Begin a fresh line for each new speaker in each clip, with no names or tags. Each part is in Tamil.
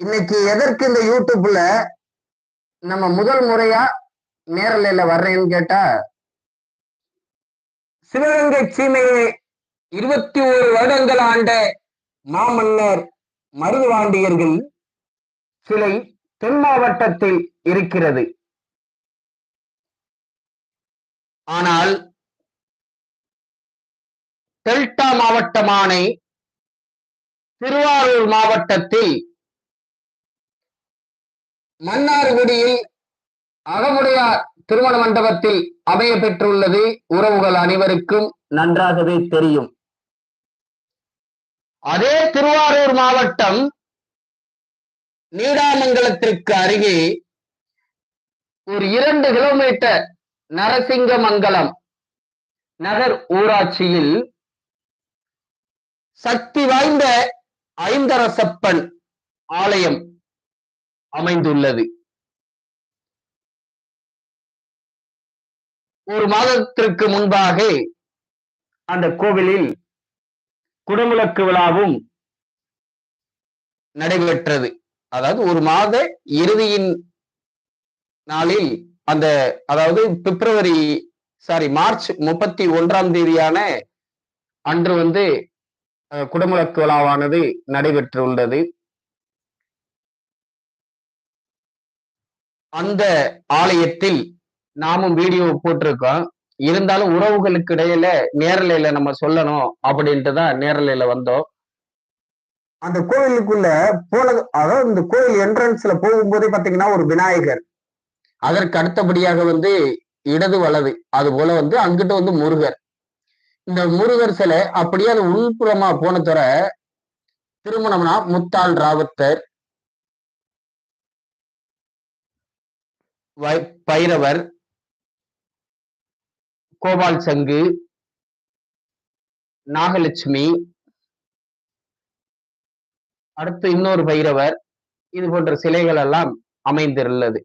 இன்னைக்கு எதற்கு இந்த யூடியூப்ல நம்ம முதல் முறையா நேரலையில வர்றேன்னு கேட்டா சிவகங்கை சீமையை இருபத்தி ஒரு வருடங்கள் ஆண்ட மாமன்னர் மருதுவாண்டியர்கள் சிலை தென் மாவட்டத்தில் இருக்கிறது. ஆனால் டெல்டா மாவட்டமான திருவாரூர் மாவட்டத்தில் மன்னார்குடியில் அகமுடையார் திருமண மண்டபத்தில் அமைய பெற்றுள்ளது உறவுகள் அனைவருக்கும் நன்றாகவே தெரியும். அதே திருவாரூர் மாவட்டம் நீடாமங்கலத்திற்கு அருகே ஒரு இரண்டு கிலோமீட்டர் நரசிங்கமங்கலம் நகர் ஊராட்சியில் சக்தி வாய்ந்த ஐந்தரசப்பன் ஆலயம். அமைந்துள்ளது. ஒரு மாதத்திற்கு முன்பாக அந்த கோவிலில் குடமுழக்கு விழாவும் நடைபெற்றது. அதாவது ஒரு மாத இறுதியின் நாளில் அந்த அதாவது பிப்ரவரி சாரி மார்ச் முப்பத்தி ஒன்றாம் தேதியான அன்று வந்து குடமுழக்கு விழாவானது நடைபெற்றுள்ளது. அந்த ஆலயத்தில் நாமும் வீடியோ போட்டிருக்கோம். இருந்தாலும் உறவுகளுக்கு இடையில நேரலையில நம்ம சொல்லணும் அப்படின்ட்டு தான் நேரலையில வந்தோம். அந்த கோவிலுக்குள்ள போனது அதாவது இந்த கோவில் என்ட்ரன்ஸ்ல போகும்போதே பாத்தீங்கன்னா ஒரு விநாயகர். அதற்கு அடுத்தபடியாக வந்து இடது வலது அது போல வந்து அங்கிட்ட வந்து முருகர். இந்த முருகர் சிலை அப்படியே அது உள்புறமா போன தவிர திருமணம்னா முத்தாள் ராவத்தர் பைரவர் கோபால் சங்கு நாகலட்சுமி அடுத்து இன்னொரு பைரவர் இது போன்ற சிலைகள் எல்லாம் அமைந்துள்ளது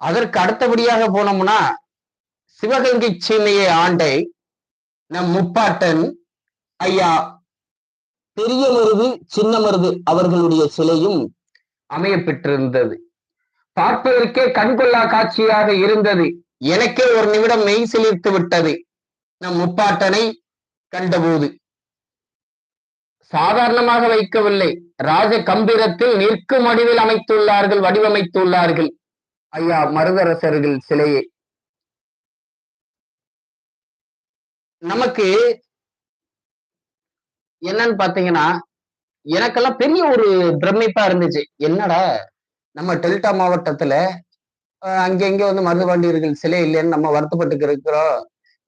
அதற்கு அடுத்தபடியாக போனோம்னா சிவகங்கை சீமையை ஆண்டை நம் முப்பாட்டன் ஐயா பெரிய மருது சின்ன மருது அவர்களுடைய சிலையும் அமைய பெற்றிருந்தது பார்ப்பதற்கே கண்கொள்ளா காட்சியாக இருந்தது. எனக்கே ஒரு நிமிடம் மெய் சிலிர்த்து விட்டது. நம் முப்பாட்டனை கண்டபோது. சாதாரணமாக வைக்கவில்லை. ராஜ கம்பீரத்தில் நிற்கும் வடிவில் அமைத்துள்ளார்கள் வடிவமைத்துள்ளார்கள். ஐயா மருதரசர்கள் சிலையே. நமக்கு என்னன்னு பாத்தீங்கன்னா எனக்கெல்லாம் பெரிய ஒரு பிரமிப்பா இருந்துச்சு. என்னடா? நம்ம டெல்டா மாவட்டத்துல அஹ் அங்கங்க வந்து மருதுபாண்டியர்கள் சிலை இல்லைன்னு நம்ம வருத்தப்பட்டு இருக்கிறோம்.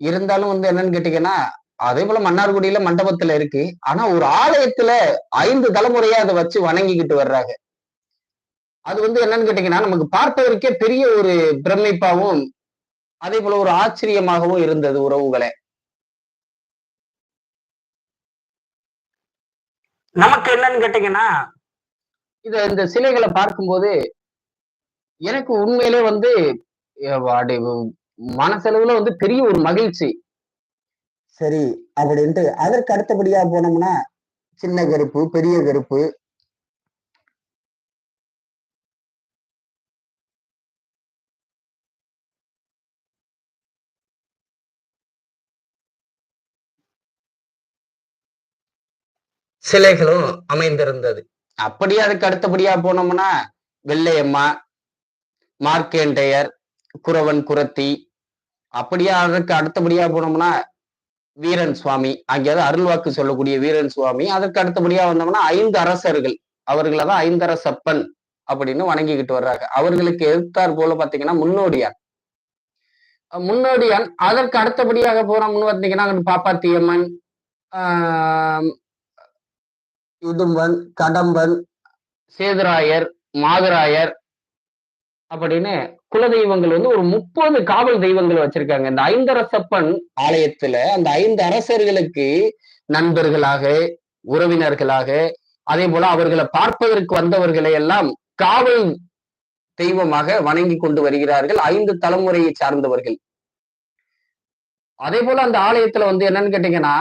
இருந்தாலும் வந்து என்னன்னு கேட்டீங்கன்னா அதே போல மன்னார்குடியில மண்டபத்துல இருக்கு. ஆனா ஒரு ஆலயத்துல ஐந்து தலைமுறையா அதை வச்சு வணங்கிக்கிட்டு வர்றாங்க. அது வந்து என்னன்னு கேட்டீங்கன்னா நமக்கு பார்ப்பதற்கே பெரிய ஒரு பிரமிப்பாவும் அதே போல ஒரு ஆச்சரியமாகவும் இருந்தது உறவுகளை. நமக்கு என்னன்னு கேட்டீங்கன்னா இத இந்த சிலைகளை பார்க்கும்போது எனக்கு உண்மையிலே வந்து மனசளவுல வந்து பெரிய ஒரு மகிழ்ச்சி. சரி அப்படின்ட்டு அதற்கு அடுத்தபடியா போனோம்னா சின்ன கருப்பு பெரிய கருப்பு. சிலைகளும் அமைந்திருந்தது. அப்படியே அதுக்கு அடுத்தபடியா போனோம்னா வெள்ளையம்மா மார்க்கேண்டையர் குறவன் குரத்தி அப்படியே அதற்கு அடுத்தபடியா போனோம்னா வீரன் சுவாமி அங்கேயாவது அருள்வாக்கு சொல்லக்கூடிய வீரன் சுவாமி அதற்கு அடுத்தபடியா வந்தோம்னா ஐந்து அரசர்கள் அவர்களை தான் ஐந்தரசப்பன் அப்படின்னு வணங்கிக்கிட்டு வர்றாங்க. அவர்களுக்கு எதிர்த்தார் போல பாத்தீங்கன்னா முன்னோடியார். முன்னோடியான் அதற்கு அடுத்தபடியாக போனோம்னு பார்த்தீங்கன்னா பாப்பாத்தியம்மன் ஆஹ் இடும்பன் கடம்பன் சேதுராயர் மாதராயர் அப்படின்னு குலதெய்வங்கள் வந்து ஒரு முப்பது காவல் தெய்வங்கள் வச்சிருக்காங்க. இந்த ஐந்தரசப்பன் ஆலயத்துல அந்த ஐந்து அரசர்களுக்கு நண்பர்களாக உறவினர்களாக அதே போல அவர்களை பார்ப்பதற்கு வந்தவர்களை எல்லாம் காவல் தெய்வமாக வணங்கி கொண்டு வருகிறார்கள் ஐந்து தலைமுறையை சார்ந்தவர்கள். அதே போல அந்த ஆலயத்துல வந்து என்னன்னு கேட்டீங்கன்னா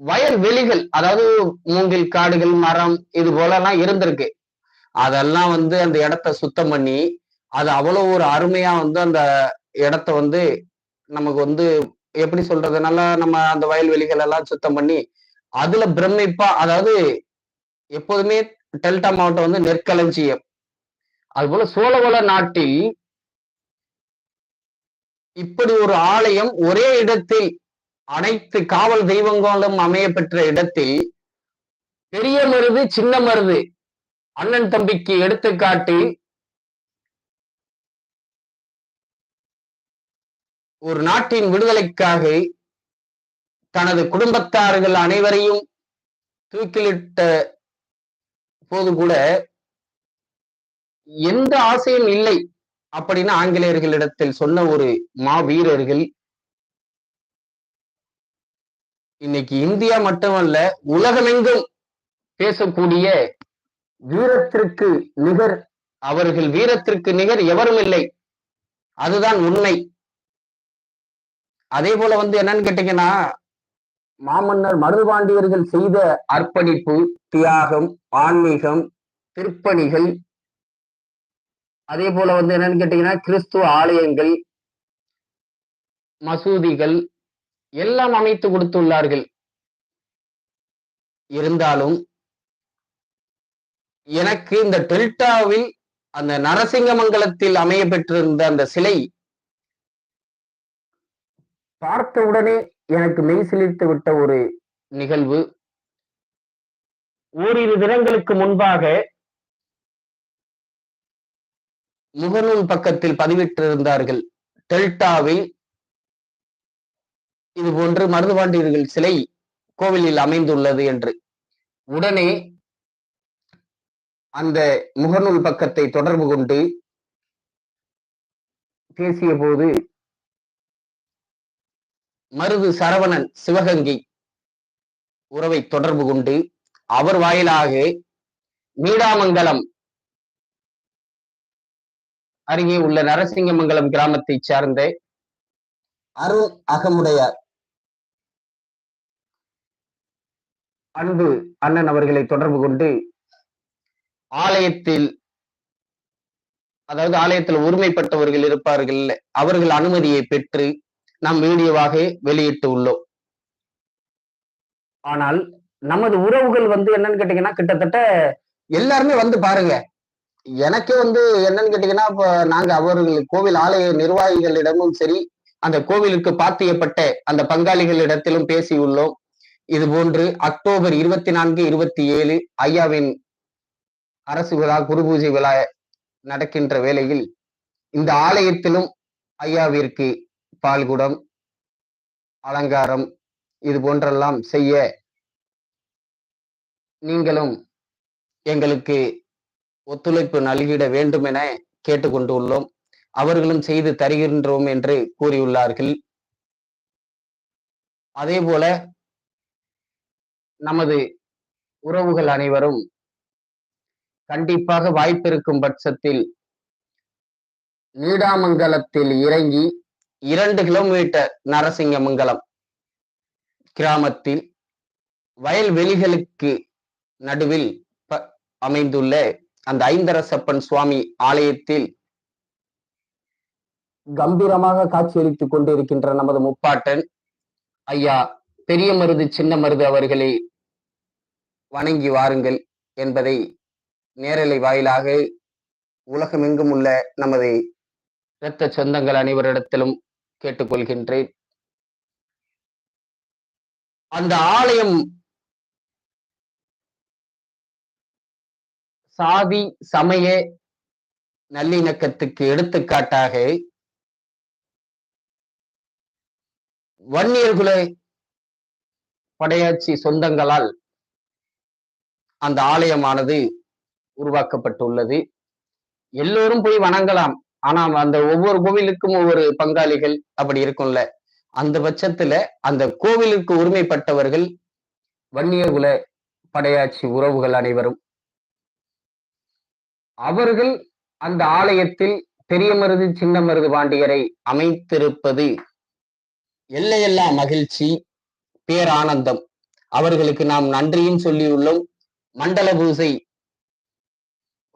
வயல் வெளிகள் அதாவது மூங்கில் காடுகள் மரம் இது போல எல்லாம் இருந்திருக்கு. அதெல்லாம் வந்து அந்த இடத்த சுத்தம் பண்ணி அது அவ்வளவு ஒரு அருமையா வந்து அந்த இடத்த வந்து நமக்கு வந்து எப்படி சொல்றது நல்லா நம்ம அந்த வயல்வெளிகள் எல்லாம் சுத்தம் பண்ணி அதுல பிரமிப்பா அதாவது எப்போதுமே டெல்டா மாவட்டம் வந்து நெற்களஞ்சியம். அதுபோல சோழவள நாட்டில் இப்படி ஒரு ஆலயம் ஒரே இடத்தில் அனைத்து காவல் தெய்வங்களும் அமைய பெற்ற இடத்தில் பெரிய மருது சின்ன மருது அண்ணன் தம்பிக்கு எடுத்துக்காட்டி ஒரு நாட்டின் விடுதலைக்காக தனது குடும்பத்தார்கள் அனைவரையும் தூக்கிலிட்ட போது கூட எந்த ஆசையும் இல்லை அப்படின்னு ஆங்கிலேயர்களிடத்தில் சொன்ன ஒரு மாவீரர்கள் இன்னைக்கு இந்தியா மட்டுமல்ல உலகமெங்கும் பேசக்கூடிய வீரத்திற்கு நிகர் அவர்கள் வீரத்திற்கு நிகர் எவரும் இல்லை. அதுதான் உண்மை. அதே போல வந்து என்னன்னு கேட்டீங்கன்னா மாமன்னர் மருதுபாண்டியர்கள் செய்த அர்ப்பணிப்பு தியாகம் ஆன்மீகம் திருப்பணிகள் அதே போல வந்து என்னன்னு கேட்டீங்கன்னா கிறிஸ்துவ ஆலயங்கள் மசூதிகள் எல்லாம் அமைத்து கொடுத்துள்ளார்கள். இருந்தாலும் எனக்கு இந்த டெல்டாவில் அந்த நரசிங்கமங்கலத்தில் அமைய பெற்றிருந்த அந்த சிலை பார்த்தவுடனே எனக்கு மெய் சிலிர்த்து விட்ட ஒரு நிகழ்வு. ஓரிரு தினங்களுக்கு முன்பாக முகநூல் பக்கத்தில் பதிவிட்டிருந்தார்கள். டெல்டாவில் இது போன்று மருதுபாண்டியர்கள் சிலை கோவிலில் அமைந்துள்ளது என்று. உடனே அந்த முகநூல் பக்கத்தை தொடர்பு கொண்டு பேசிய போது மருது சரவணன் சிவகங்கை உறவை தொடர்பு கொண்டு அவர் வாயிலாக நீடாமங்கலம் அருகே உள்ள நரசிங்கமங்கலம் கிராமத்தை சார்ந்த அருண் அகமுடையார் அன்பு அண்ணன் அவர்களை தொடர்பு கொண்டு ஆலயத்தில் அதாவது ஆலயத்தில் ஒருமைப்பட்டவர்கள் இருப்பார்கள் அவர்கள் அனுமதியை பெற்று நாம் வீடியோவாக வெளியிட்டு உள்ளோம். ஆனால் நமது உறவுகள் வந்து என்னன்னு கேட்டீங்கன்னா கிட்டத்தட்ட எல்லாருமே வந்து பாருங்க எனக்கே வந்து என்னன்னு கேட்டீங்கன்னா இப்ப நாங்க அவர்கள் கோவில் ஆலய நிர்வாகிகளிடமும் சரி அந்த கோவிலுக்கு பாத்தியப்பட்ட அந்த பங்காளிகளிடத்திலும் பேசி இது போன்று அக்டோபர் இருபத்தி நான்கு இருபத்தி ஏழு ஐயாவின் அரசு விழா குரு பூஜை விழா நடக்கின்ற வேளையில் இந்த ஆலயத்திலும் ஐயாவிற்கு பால்குடம் அலங்காரம் இது போன்றெல்லாம் செய்ய நீங்களும் எங்களுக்கு ஒத்துழைப்பு நல்கிட வேண்டும் என கேட்டுக்கொண்டு உள்ளோம் அவர்களும் செய்து தருகின்றோம் என்று கூறியுள்ளார்கள். அதே போல நமது உறவுகள் அனைவரும் கண்டிப்பாக வாய்ப்பிருக்கும் பட்சத்தில் நீடாமங்கலத்தில் இறங்கி இரண்டு கிலோமீட்டர் நரசிங்கமங்கலம் கிராமத்தில் வயல்வெளிகளுக்கு நடுவில் அமைந்துள்ள அந்த ஐந்தரசப்பன் சுவாமி ஆலயத்தில் கம்பீரமாக காட்சியளித்துக் கொண்டிருக்கின்ற நமது முப்பாட்டன் ஐயா பெரிய மருது சின்ன மருது அவர்களை வணங்கி வாருங்கள் என்பதை நேரலை வாயிலாக உலகமெங்கும் உள்ள நமது இரத்த சொந்தங்கள் அனைவரிடத்திலும் கேட்டுக்கொள்கின்றேன். அந்த ஆலயம் சாதி சமய நல்லிணக்கத்துக்கு எடுத்துக்காட்டாக வன்னியர்குல படையாட்சி சொந்தங்களால் அந்த ஆலயமானது உருவாக்கப்பட்டுள்ளது. எல்லோரும் போய் வணங்கலாம். ஆனா அந்த ஒவ்வொரு கோவிலுக்கும் ஒவ்வொரு பங்காளிகள் அப்படி இருக்கும்ல. அந்த பட்சத்துல அந்த கோவிலுக்கு உரிமைப்பட்டவர்கள் வன்னியகுல படையாட்சி உறவுகள் அனைவரும். அவர்கள் அந்த ஆலயத்தில் பெரிய மருது சின்ன மருது பாண்டியரை அமைத்திருப்பது எல்லையெல்லாம் மகிழ்ச்சி. பேரானந்தம் அவர்களுக்கு நாம் நன்றியும் சொல்லியுள்ளோம். மண்டல பூசை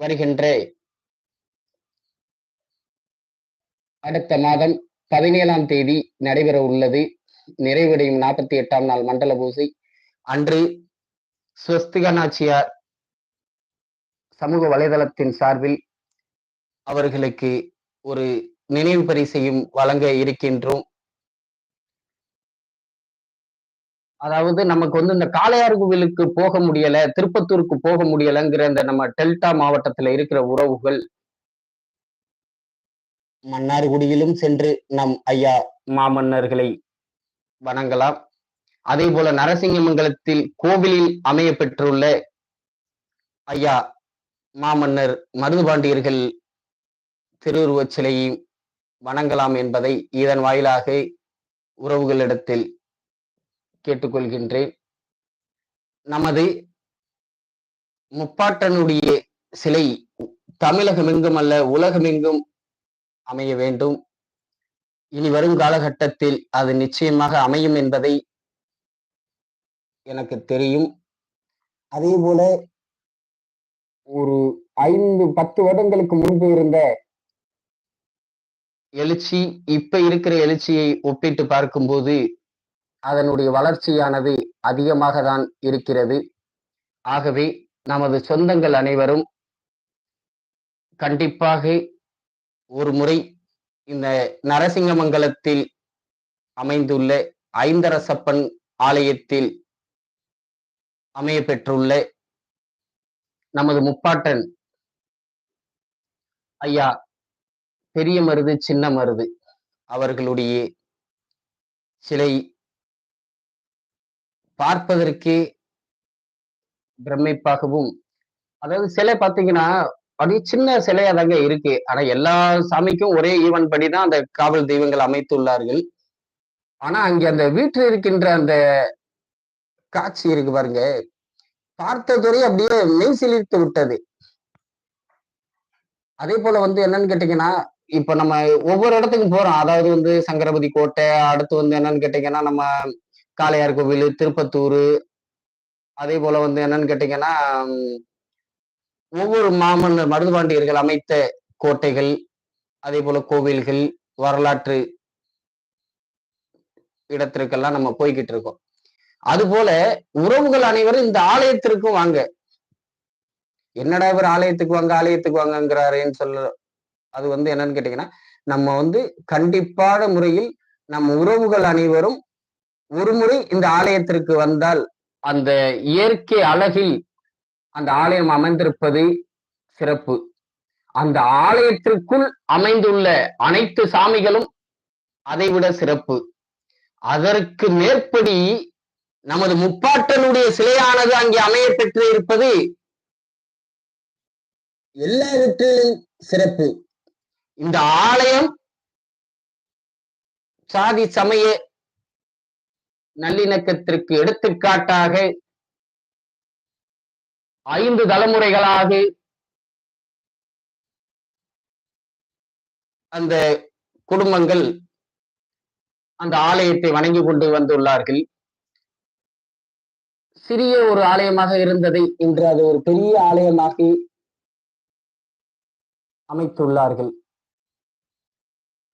வருகின்ற அடுத்த மாதம் பதினேழாம் தேதி நடைபெற உள்ளது. நிறைவடையும் நாற்பத்தி எட்டாம் நாள் மண்டல பூசை அன்று ஸ்வஸ்திக நாச்சியார் சமூக வலைதளத்தின் சார்பில் அவர்களுக்கு ஒரு நினைவு பரிசையும் வழங்க இருக்கின்றோம். அதாவது நமக்கு வந்து இந்த காளையார் கோவிலுக்கு போக முடியல திருப்பத்தூருக்கு போக முடியலங்கிற இந்த நம்ம டெல்டா மாவட்டத்துல இருக்கிற உறவுகள். மன்னார்குடியிலும் சென்று நம் ஐயா மாமன்னர்களை வணங்கலாம். அதே போல நரசிங்கமங்கலத்தில் கோவிலில் அமைய பெற்றுள்ள ஐயா மாமன்னர் மருதுபாண்டியர்கள் திருவுருவச் சிலையை வணங்கலாம் என்பதை இதன் வாயிலாக உறவுகளிடத்தில் கேட்டுக்கொள்கின்றேன். நமது முப்பாட்டனுடைய சிலை தமிழகமெங்கும் அல்ல உலகமெங்கும் அமைய வேண்டும். இனி வரும் காலகட்டத்தில் அது நிச்சயமாக அமையும் என்பதை எனக்கு தெரியும். அதே போல ஒரு ஐந்து பத்து வருடங்களுக்கு முன்பு இருந்த எழுச்சி இப்ப இருக்கிற எழுச்சியை ஒப்பிட்டு பார்க்கும்போது அதனுடைய வளர்ச்சியானது அதிகமாக தான் இருக்கிறது. ஆகவே நமது சொந்தங்கள் அனைவரும் கண்டிப்பாக ஒரு முறை இந்த நரசிங்கமங்கலத்தில் அமைந்துள்ள ஐந்தரசப்பன் ஆலயத்தில் அமைய பெற்றுள்ள நமது முப்பாட்டன் ஐயா பெரிய மருது சின்ன மருது அவர்களுடைய சிலை பார்ப்பதற்கே பிரமிப்பாகவும். அதாவது சிலை பார்த்தீங்கன்னா அப்படியே சின்ன சிலையா தாங்க இருக்கு. ஆனா எல்லா சாமிக்கும் ஒரே ஈவன் படிதான் அந்த காவல் தெய்வங்கள் அமைத்துள்ளார்கள். ஆனா அங்க அந்த வீட்டில் இருக்கின்ற அந்த காட்சி இருக்கு பாருங்க. பார்த்ததுவரை அப்படியே மெய்சிலிர்த்து விட்டது. அதே போல வந்து என்னன்னு கேட்டீங்கன்னா இப்ப நம்ம ஒவ்வொரு இடத்துக்கும் போறோம். அதாவது வந்து சங்கரபதி கோட்டை அடுத்து வந்து என்னன்னு கேட்டீங்கன்னா நம்ம காளையார் கோவில் திருப்பத்தூர் அதே போல வந்து என்னன்னு கேட்டீங்கன்னா ஒவ்வொரு மாமன்னர் மருதுபாண்டியர்கள் அமைத்த கோட்டைகள் அதே போல கோவில்கள் வரலாற்று இடத்திற்கெல்லாம் நம்ம போய்கிட்டு இருக்கோம். அதுபோல உறவுகள் அனைவரும் இந்த ஆலயத்திற்கும் வாங்க. என்னடா இவர் ஆலயத்துக்கு வாங்க ஆலயத்துக்கு வாங்கங்கிறாருன்னு சொல்ல அது வந்து என்னன்னு கேட்டீங்கன்னா நம்ம வந்து கண்டிப்பான முறையில் நம்ம உறவுகள் அனைவரும் ஒரு முறை இந்த ஆலயத்திற்கு வந்தால் அந்த இயற்கை அழகில் அந்த ஆலயம் அமைந்திருப்பது சிறப்பு. அந்த ஆலயத்திற்குள் அமைந்துள்ள அனைத்து சாமிகளும் அதைவிட சிறப்பு. அதற்கு மேற்படி நமது முப்பாட்டனுடைய சிலையானது அங்கே அமைய பெற்று இருப்பது எல்லாவற்றிலும் சிறப்பு. இந்த ஆலயம் சாதி சமய நல்லிணக்கத்திற்கு எடுத்துக்காட்டாக ஐந்து தலைமுறைகளாக அந்த குடும்பங்கள் அந்த ஆலயத்தை வணங்கி கொண்டு வந்துள்ளார்கள். சிறிய ஒரு ஆலயமாக இருந்ததை இன்று அது ஒரு பெரிய ஆலயமாக அமைத்துள்ளார்கள்.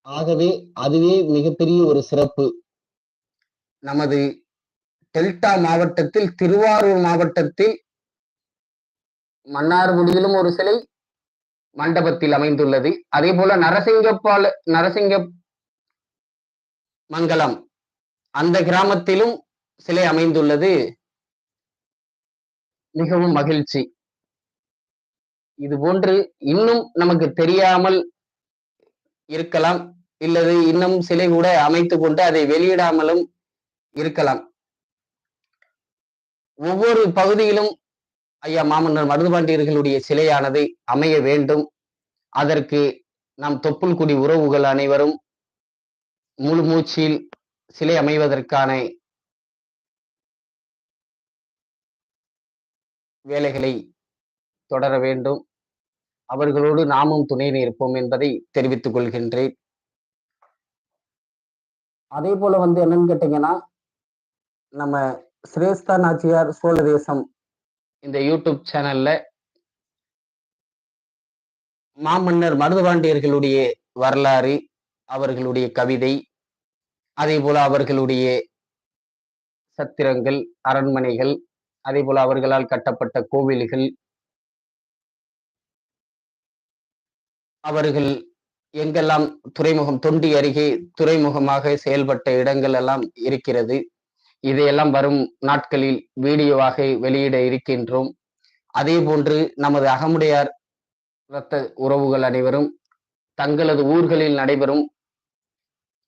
ஆகவே அதுவே மிகப்பெரிய ஒரு சிறப்பு. நமது டெல்டா மாவட்டத்தில் திருவாரூர் மாவட்டத்தில் மன்னார்குடியிலும் ஒரு சிலை மண்டபத்தில் அமைந்துள்ளது. அதே போல நரசிங்கப்பால நரசிங்க மங்கலம் அந்த கிராமத்திலும் சிலை அமைந்துள்ளது. மிகவும் மகிழ்ச்சி. இது போன்று இன்னும் நமக்கு தெரியாமல் இருக்கலாம். இல்லது இன்னும் சிலை கூட அமைத்து கொண்டு அதை வெளியிடாமலும் இருக்கலாம். ஒவ்வொரு பகுதியிலும் ஐயா மாமன்னர் மருதுபாண்டியர்களுடைய சிலையானது அமைய வேண்டும். அதற்கு நம் தொப்புள்குடி உறவுகள் அனைவரும் முழு மூச்சில் சிலை அமைவதற்கான வேலைகளை தொடர வேண்டும். அவர்களோடு நாமும் துணை நிற்போம் என்பதை தெரிவித்துக் கொள்கின்றேன். அதே போல வந்து என்னன்னு கேட்டீங்கன்னா நம்ம சிரேஷ்டா நாச்சியார் சோழ தேசம் இந்த யூடியூப் சேனல்ல மாமன்னர் மருதுபாண்டியர்களுடைய வரலாறு அவர்களுடைய கவிதை அதே போல அவர்களுடைய சத்திரங்கள் அரண்மனைகள் அதே போல அவர்களால் கட்டப்பட்ட கோவில்கள் அவர்கள் எங்கெல்லாம் துறைமுகம் தொண்டி அருகே துறைமுகமாக செயல்பட்ட இடங்கள் எல்லாம் இருக்கிறது. இதையெல்லாம் வரும் நாட்களில் வீடியோவாக வெளியிட இருக்கின்றோம். அதே போன்று நமது அகமுடையார் இரத்த உறவுகள் அனைவரும் தங்களது ஊர்களில் நடைபெறும்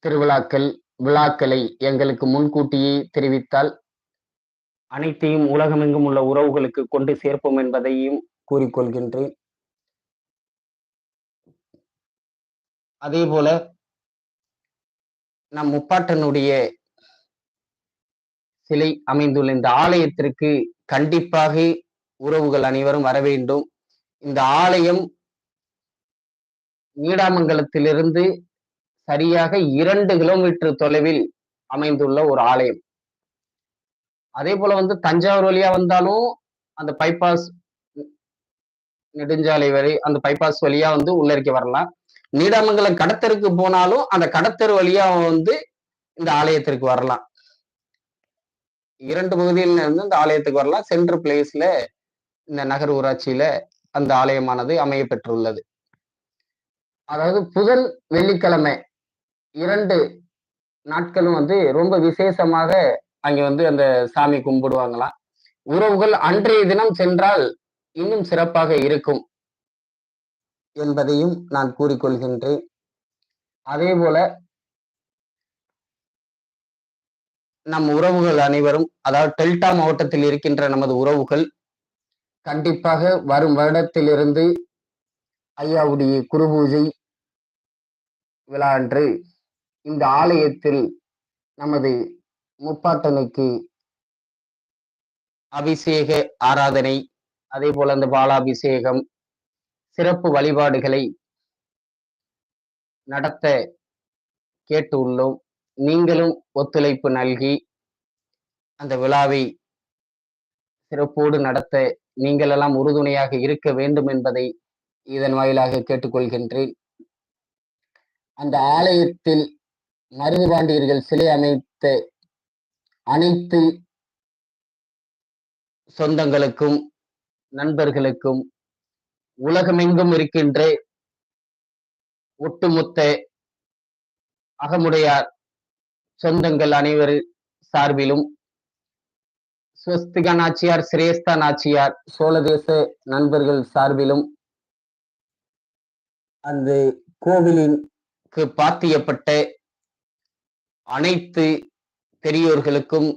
திருவிழாக்கள் விழாக்களை எங்களுக்கு முன்கூட்டியே தெரிவித்தால் அனைத்தையும் உலகமெங்கும் உள்ள உறவுகளுக்கு கொண்டு சேர்ப்போம் என்பதையும் கூறிக்கொள்கின்றேன். அதே போல நம் முப்பாட்டனுடைய சிலை அமைந்துள்ள இந்த ஆலயத்திற்கு கண்டிப்பாக உறவுகள் அனைவரும் வர வேண்டும். இந்த ஆலயம் நீடாமங்கலத்திலிருந்து சரியாக இரண்டு கிலோமீட்டர் தொலைவில் அமைந்துள்ள ஒரு ஆலயம். அதே போல வந்து தஞ்சாவூர் வழியா வந்தாலும் அந்த பைபாஸ் நெடுஞ்சாலை வரை அந்த பைபாஸ் வழியா வந்து உள்ளரிக்க வரலாம். நீடாமங்கலம் கடத்தருக்கு போனாலும் அந்த கடத்தர் வழியா வந்து இந்த ஆலயத்திற்கு வரலாம். இரண்டு பகுதியில் இருந்து இந்த ஆலயத்துக்கு வரலாம். சென்ட்ரல் பிளேஸ்ல இந்த நகர் ஊராட்சியில அந்த ஆலயமானது அமைய பெற்றுள்ளது. அதாவது புதன் வெள்ளிக்கிழமை இரண்டு நாட்களும் வந்து ரொம்ப விசேஷமாக அங்க வந்து அந்த சாமி கும்பிடுவாங்களாம். உறவுகள் அன்றைய தினம் சென்றால் இன்னும் சிறப்பாக இருக்கும் என்பதையும் நான் கூறிக்கொள்கின்றேன். அதே போல நம் உறவுகள் அனைவரும் அதாவது டெல்டா மாவட்டத்தில் இருக்கின்ற நமது உறவுகள் கண்டிப்பாக வரும் வருடத்திலிருந்து ஐயாவுடைய குருபூஜை விழான்று விழா அன்று இந்த ஆலயத்தில் நமது முப்பாட்டனுக்கு அபிஷேக ஆராதனை அதே போல அந்த பாலாபிஷேகம் சிறப்பு வழிபாடுகளை நடத்த கேட்டு உள்ளோம் நீங்களும் ஒத்துழைப்பு நல்கி அந்த விழாவை சிறப்போடு நடத்த நீங்கள் எல்லாம் உறுதுணையாக இருக்க வேண்டும் என்பதை இதன் வாயிலாக கேட்டுக்கொள்கின்றேன். அந்த ஆலயத்தில் மருதுபாண்டியர்கள் சிலை அமைத்த அனைத்து சொந்தங்களுக்கும் நண்பர்களுக்கும் உலகமெங்கும் இருக்கின்ற ஒட்டுமொத்த அகமுடையார் சொந்தங்கள் அனைவர் சார்பிலும் ஸ்வஸ்திகா நாச்சியார் சிரேஸ்தா நாச்சியார் சோழதேச நண்பர்கள் சார்பிலும் அந்த கோவிலுக்கு பாத்தியப்பட்ட அனைத்து பெரியோர்களுக்கும்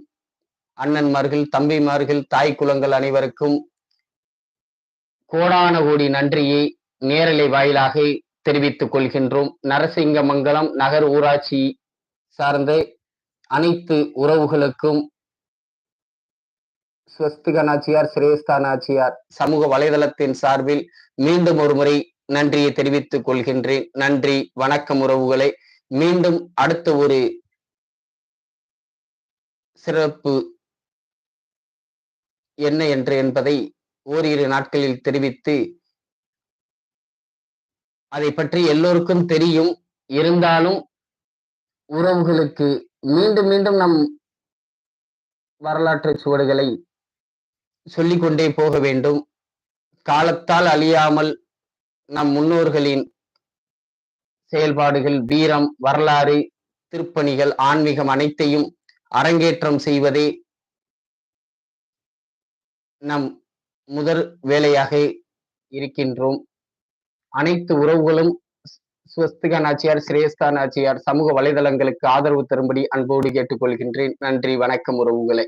அண்ணன்மார்கள் தம்பிமார்கள் தாய் குலங்கள் அனைவருக்கும் கோடான கோடி நன்றியை நேரலை வாயிலாக தெரிவித்துக் கொள்கின்றோம். நரசிங்கமங்கலம் நகர் ஊராட்சி சார்ந்த அனைத்து உறவுகளுக்கும் ஸ்வஸ்திக நாச்சியார் நாச்சியார் சமூக வலைதளத்தின் சார்பில் மீண்டும் ஒரு முறை நன்றியை தெரிவித்துக் கொள்கின்றேன். நன்றி வணக்கம் உறவுகளை. மீண்டும் அடுத்த ஒரு சிறப்பு என்ன என்று என்பதை ஓரிரு நாட்களில் தெரிவித்து அதை பற்றி எல்லோருக்கும் தெரியும். இருந்தாலும் உறவுகளுக்கு மீண்டும் மீண்டும் நம் வரலாற்று சுவடுகளை சொல்லிக்கொண்டே போக வேண்டும். காலத்தால் அழியாமல் நம் முன்னோர்களின் செயல்பாடுகள் வீரம் வரலாறு திருப்பணிகள் ஆன்மீகம் அனைத்தையும் அரங்கேற்றம் செய்வதே நம் முதல் வேலையாக இருக்கின்றோம். அனைத்து உறவுகளும் ஸ்வஸ்திகா நாச்சியார் சிரேஸ்தா நாச்சியார் சமூக வலைதளங்களுக்கு ஆதரவு தரும்படி அன்போடு கேட்டுக்கொள்கின்றேன். நன்றி வணக்கம் உறவுகளை.